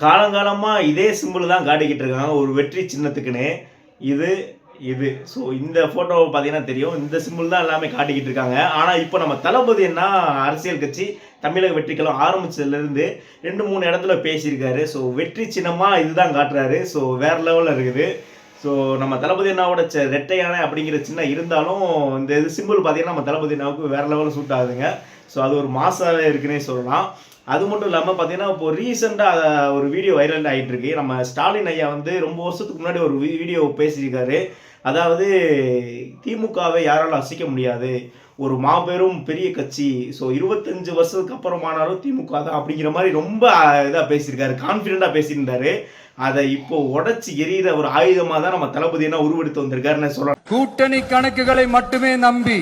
காலங்காலமாக இதே சிம்பிள் தான் காட்டிக்கிட்டு இருக்காங்க. ஒரு வெற்றி சின்னத்துக்குன்னு. இது இது. ஸோ இந்த ஃபோட்டோவை பார்த்தீங்கன்னா தெரியும். இந்த சிம்பிள் தான் எல்லாமே காட்டிக்கிட்டு இருக்காங்க. ஆனால் இப்போ நம்ம தளபதி என்ன அரசியல் கட்சி தமிழக வெற்றிக்கெல்லாம் ஆரம்பிச்சதுலேருந்து ரெண்டு மூணு இடத்துல பேசியிருக்காரு. ஸோ வெற்றி சின்னமாக இதுதான் காட்டுறாரு. ஸோ வேற லெவலில் இருக்குது. ஸோ நம்ம தளபதி அண்ணாவோட செ- ரெட்டை யானை அப்படிங்கிற சின்ன இருந்தாலும் இந்த இது சிம்பிள் பார்த்தீங்கன்னா நம்ம தளபதி அண்ணாவுக்கு வேற லெவலில் சூட் ஆகுதுங்க. ஸோ அது ஒரு மாசாவே இருக்குன்னே சொல்லலாம். அது மட்டும் இல்லாமல் பார்த்தீங்கன்னா இப்போ ரீசெண்டாக ஒரு வீடியோ வைரல் ஆகிட்டு இருக்கு நம்ம ஸ்டாலின் ஐயா வந்து ரொம்ப வருஷத்துக்கு முன்னாடி ஒரு வீடியோ பேசியிருக்காரு. அதாவது திமுகவை யாராலும் அசைக்க முடியாது. ஒரு மாபெரும் பெரிய கட்சி. ஸோ இருபத்தஞ்சு வருஷத்துக்கு அப்புறமானாலும் திமுக தான் அப்படிங்கிற மாதிரி ரொம்ப இதாக பேசியிருக்காரு. கான்ஃபிடென்ட்டாக பேசியிருந்தாரு. அதை இப்போ உடச்சி எரியிற ஒரு ஆயுதமாக தான் நம்ம தளபதி என்ன உருவெடுத்து வந்திருக்காருன்னு சொல்லலாம். கூட்டணி கணக்குகளை மட்டுமே நம்பி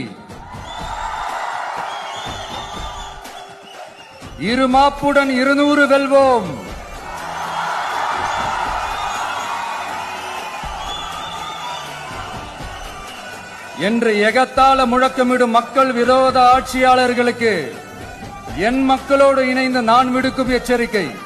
இரு மாப்புடன் இருநூறு வெல்வோம். என்று எகத்தால முழக்கமிடும் மக்கள் விரோத ஆட்சியாளர்களுக்கு என் மக்களோடு இணைந்து நான் விடுக்கும் எச்சரிக்கை.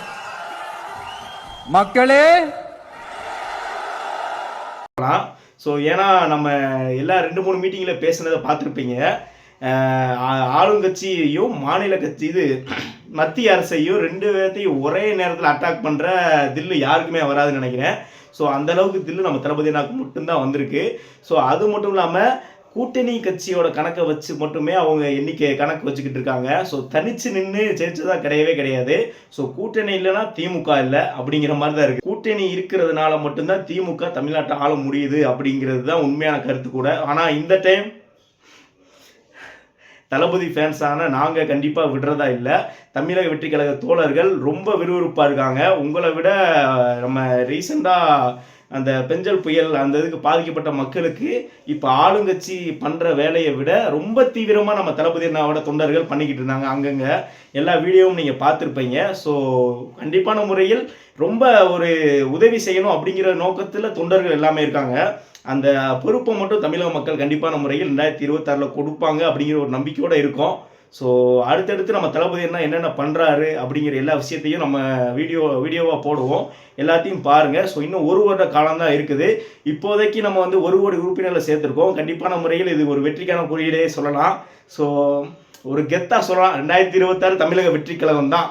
மக்களே. ஸோ ஏன்னா நம்ம எல்லா ரெண்டு மூணு மீட்டிங்கில் பேசுனதை பார்த்துருப்பீங்க. அஹ் ஆளுங்கட்சியையும் மாநில கட்சி இது மத்திய அரசையும் ரெண்டு பேர்த்தையும் ஒரே நேரத்தில் அட்டாக் பண்ணுற தில்லு யாருக்குமே வராதுன்னு நினைக்கிறேன். ஸோ அந்த அளவுக்கு தில்லு நம்ம தளபதி நாக்கு மட்டும்தான் வந்திருக்கு. ஸோ அது மட்டும் இல்லாமல் கூட்டணி கட்சியோட கணக்கை வச்சு மட்டுமே அவங்க எண்ணிக்கை கணக்கு வச்சுக்கிட்டு இருக்காங்க. ஸோ தனிச்சு நின்று ஜெயிச்சதா கிடையவே கிடையாது. ஸோ கூட்டணி இல்லைன்னா திமுக இல்லை அப்படிங்கிற மாதிரி தான் இருக்கு. கூட்டணி இருக்கிறதுனால மட்டும்தான் திமுக தமிழ்நாட்டை ஆள முடியுது அப்படிங்கிறது தான் உண்மையான கருத்து கூட. ஆனால் இந்த டைம் தளபதி ஃபேன்ஸான நாங்கள் கண்டிப்பாக விடுறதா இல்லை. தமிழக வெற்றி கழக தோழர்கள் ரொம்ப விறுவிறுப்பாக இருக்காங்க. உங்களை விட நம்ம ரீசெண்டாக அந்த பெஞ்சல் புயல் அந்த இதுக்கு பாதிக்கப்பட்ட மக்களுக்கு இப்போ ஆளுங்கட்சி பண்ணுற வேலையை விட ரொம்ப தீவிரமாக நம்ம தளபதி அண்ணாவோட தொண்டர்கள் பண்ணிக்கிட்டு இருந்தாங்க அங்கங்கே. எல்லா வீடியோவும் நீங்கள் பார்த்துருப்பீங்க. ஸோ கண்டிப்பான முறையில் ரொம்ப ஒரு உதவி செய்யணும் அப்படிங்கிற நோக்கத்தில் தொண்டர்கள் எல்லாமே இருக்காங்க. அந்த பொறுப்பை மட்டும் தமிழக மக்கள் கண்டிப்பான முறையில் ரெண்டாயிரத்தி இருபத்தாறில் கொடுப்பாங்க அப்படிங்கிற ஒரு நம்பிக்கையோடு இருக்கும். ஸோ அடுத்தடுத்து நம்ம தளபதி என்ன என்னென்ன பண்ணுறாரு அப்படிங்கிற எல்லா விஷயத்தையும் நம்ம வீடியோ வீடியோவாக போடுவோம். எல்லாத்தையும் பாருங்கள் ஸோ இன்னும் ஒரு வருட காலம் தான் இருக்குது. இப்போதைக்கு நம்ம வந்து ஒரு கோடி உறுப்பினர்களை சேர்த்துருக்கோம். கண்டிப்பான முறையில் இது ஒரு வெற்றிக்கான குறியீடே சொல்லலாம். ஸோ ஒரு கெத்தாக சொல்லலாம். ரெண்டாயிரத்தி இருபத்தாறு தமிழக வெற்றி கழகம் தான்.